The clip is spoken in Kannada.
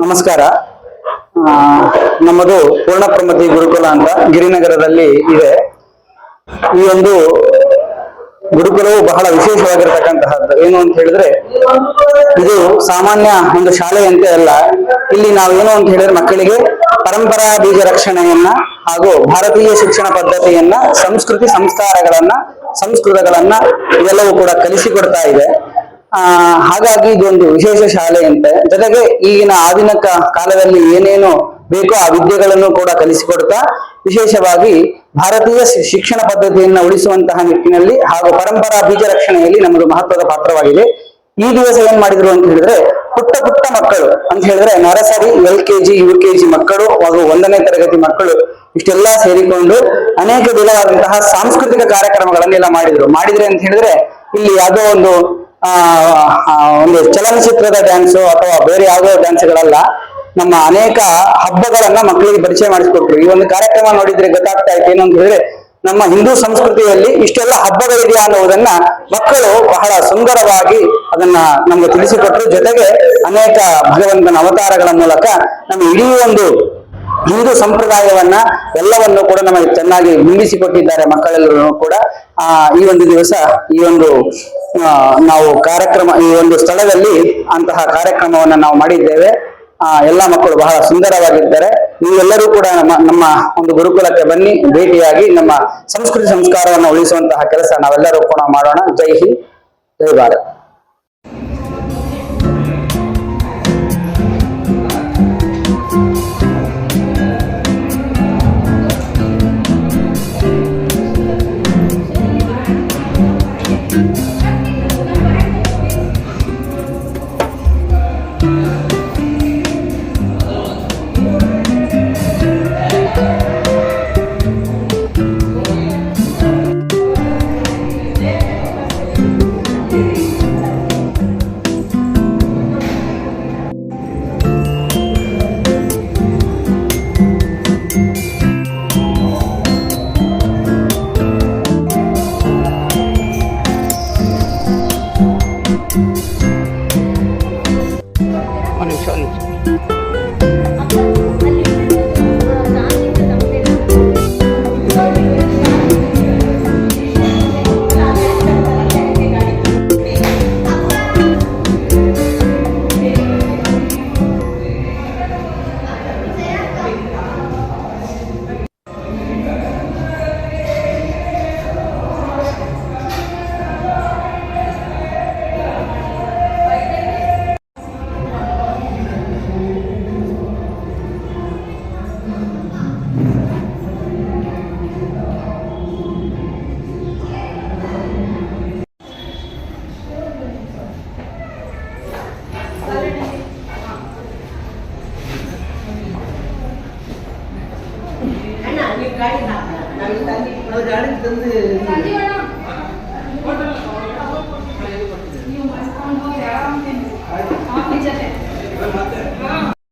ನಮಸ್ಕಾರ. ನಮ್ಮದು ಪೂರ್ಣಪ್ರಮತಿ ಗುರುಕುಲ ಅಂತ ಗಿರಿನಗರದಲ್ಲಿ ಇದೆ. ಈ ಒಂದು ಗುರುಕುಲವು ಬಹಳ ವಿಶೇಷವಾಗಿರತಕ್ಕಂತಹದ್ದು. ಏನು ಅಂತ ಹೇಳಿದ್ರೆ, ಇದು ಸಾಮಾನ್ಯ ಒಂದು ಶಾಲೆಯಂತೆ ಅಲ್ಲ. ಇಲ್ಲಿ ನಾವೇನು ಅಂತ ಹೇಳಿದ್ರೆ, ಮಕ್ಕಳಿಗೆ ಪರಂಪರಾ ಬೀಜ ರಕ್ಷಣೆಯನ್ನ ಹಾಗೂ ಭಾರತೀಯ ಶಿಕ್ಷಣ ಪದ್ಧತಿಯನ್ನ, ಸಂಸ್ಕೃತಿ ಸಂಸ್ಕಾರಗಳನ್ನ ಸಂಸ್ಕೃತಗಳನ್ನ ಇವೆಲ್ಲವೂ ಕೂಡ ಕಲಿಸಿಕೊಡ್ತಾ ಇದೆ. ಆ, ಹಾಗಾಗಿ ಇದೊಂದು ವಿಶೇಷ ಶಾಲೆಯಂತೆ. ಜೊತೆಗೆ ಈಗಿನ ಆಧುನಿಕ ಕಾಲದಲ್ಲಿ ಏನೇನು ಬೇಕೋ ಆ ವಿದ್ಯೆಗಳನ್ನು ಕೂಡ ಕಲಿಸಿಕೊಡ್ತಾ ವಿಶೇಷವಾಗಿ ಭಾರತೀಯ ಶಿಕ್ಷಣ ಪದ್ಧತಿಯನ್ನ ಉಳಿಸುವಂತಹ ನಿಟ್ಟಿನಲ್ಲಿ ಹಾಗೂ ಪರಂಪರಾ ಬೀಜ ರಕ್ಷಣೆಯಲ್ಲಿ ನಮ್ಮದು ಮಹತ್ವದ ಪಾತ್ರವಾಗಿದೆ. ಈ ದಿವಸ ಏನ್ ಮಾಡಿದ್ರು ಅಂತ ಹೇಳಿದ್ರೆ ಪುಟ್ಟ ಪುಟ್ಟ ಮಕ್ಕಳು ಅಂತ ಹೇಳಿದ್ರೆ nursery, L K G, U K G ಮಕ್ಕಳು, ಹಾಗೂ ಒಂದನೇ ತರಗತಿ ಮಕ್ಕಳು ಇಷ್ಟೆಲ್ಲ ಸೇರಿಕೊಂಡು ಅನೇಕ ವಿಧವಾದಂತಹ ಸಾಂಸ್ಕೃತಿಕ ಕಾರ್ಯಕ್ರಮಗಳನ್ನೆಲ್ಲ ಮಾಡಿದ್ರು. ಮಾಡಿದ್ರೆ ಅಂತ ಹೇಳಿದ್ರೆ ಇಲ್ಲಿ ಯಾವುದೋ ಒಂದು ಒಂದು ಚಲನಚಿತ್ರದ ಡ್ಯಾನ್ಸು ಅಥವಾ ಬೇರೆ ಯಾವುದೋ ಡ್ಯಾನ್ಸ್ಗಳಲ್ಲ ನಮ್ಮ ಅನೇಕ ಹಬ್ಬಗಳನ್ನ ಮಕ್ಕಳಿಗೆ ಪರಿಚಯ ಮಾಡಿಸ್ಕೊಟ್ರು. ಈ ಒಂದು ಕಾರ್ಯಕ್ರಮ ನೋಡಿದ್ರೆ ಗೊತ್ತಾಗ್ತಾ ಇತ್ತು. ಏನು ಅಂತ ಹೇಳಿದ್ರೆ ನಮ್ಮ ಹಿಂದೂ ಸಂಸ್ಕೃತಿಯಲ್ಲಿ ಇಷ್ಟೆಲ್ಲ ಹಬ್ಬಗಳಿದೆಯಾ ಅನ್ನುವುದನ್ನ ಮಕ್ಕಳು ಬಹಳ ಸುಂದರವಾಗಿ ಅದನ್ನ ನಮ್ಗೆ ತಿಳಿಸಿಕೊಟ್ಟರು ಜೊತೆಗೆ ಅನೇಕ ಭಗವಂತನ ಅವತಾರಗಳ ಮೂಲಕ ನಮ್ಮ ಇಡೀ ಒಂದು ಹಿಂದೂ ಸಂಪ್ರದಾಯವನ್ನ ಎಲ್ಲವನ್ನು ಕೂಡ ನಮಗೆ ಚೆನ್ನಾಗಿ ಬಿಂಬಿಸಿಕೊಟ್ಟಿದ್ದಾರೆ ಮಕ್ಕಳೆಲ್ಲರೂ ಕೂಡ. ಆ, ಈ ಒಂದು ದಿವಸ ಈ ಒಂದು ನಾವು ಕಾರ್ಯಕ್ರಮ, ಈ ಒಂದು ಸ್ಥಳದಲ್ಲಿ ಅಂತಹ ಕಾರ್ಯಕ್ರಮವನ್ನ ನಾವು ಮಾಡಿದ್ದೇವೆ. ಆ, ಎಲ್ಲ ಮಕ್ಕಳು ಬಹಳ ಸುಂದರವಾಗಿದ್ದಾರೆ. ನೀವೆಲ್ಲರೂ ಕೂಡ ನಮ್ಮ ನಮ್ಮ ಒಂದು ಗುರುಕುಲಕ್ಕೆ ಬನ್ನಿ, ಭೇಟಿಯಾಗಿ ನಮ್ಮ ಸಂಸ್ಕೃತಿ ಸಂಸ್ಕಾರವನ್ನು ಉಳಿಸುವಂತಹ ಕೆಲಸ ನಾವೆಲ್ಲರೂ ಕೂಡ ಮಾಡೋಣ. ಜೈ ಹಿಂದ್, ಜೈ ಭಾರತ್. காய் நான் தண்ணி வந்து